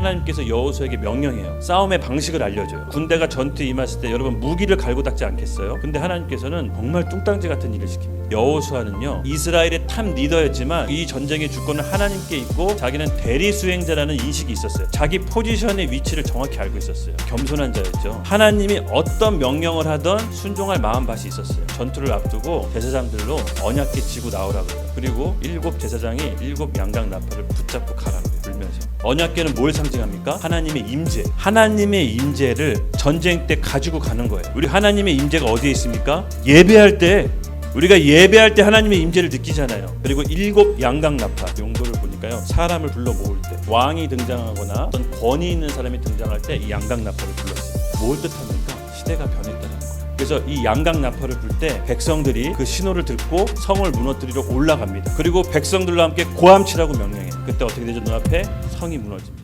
하나님께서 여호수에게 명령해요. 싸움의 방식을 알려줘요. 군대가 전투에 임했을 때 여러분 무기를 갈고 닦지 않겠어요? 근데 하나님께서는 정말 뚱땅지 같은 일을 시킵니다. 여호수아는요 이스라엘의 탑 리더였지만 이 전쟁의 주권은 하나님께 있고 자기는 대리 수행자라는 인식이 있었어요. 자기 포지션의 위치를 정확히 알고 있었어요. 겸손한 자였죠. 하나님이 어떤 명령을 하던 순종할 마음밭이 있었어요. 전투를 앞두고 제사장들로 언약궤 지고 나오라고 해요. 그리고 일곱 제사장이 일곱 양강 나팔을 붙잡고. 불면서. 언약궤는 뭘 상징합니까? 하나님의 임재. 하나님의 임재를 전쟁 때 가지고 가는 거예요. 우리 하나님의 임재가 어디에 있습니까? 예배할 때 우리가 예배할 때 하나님의 임재를 느끼잖아요. 그리고 일곱 양강 나팔 용도를 보니까요. 사람을 불러 모을 때 왕이 등장하거나 어떤 권위 있는 사람이 등장할 때 이 양강 나팔을 불렀습니다. 뭘 뜻합니까? 시대가 변했다는. 그래서 이 양강 나팔을 불 때 백성들이 그 신호를 듣고 성을 무너뜨리러 올라갑니다. 그리고 백성들과 함께 고함치라고 명령해요. 그때 어떻게 되죠? 눈앞에 성이 무너집니다.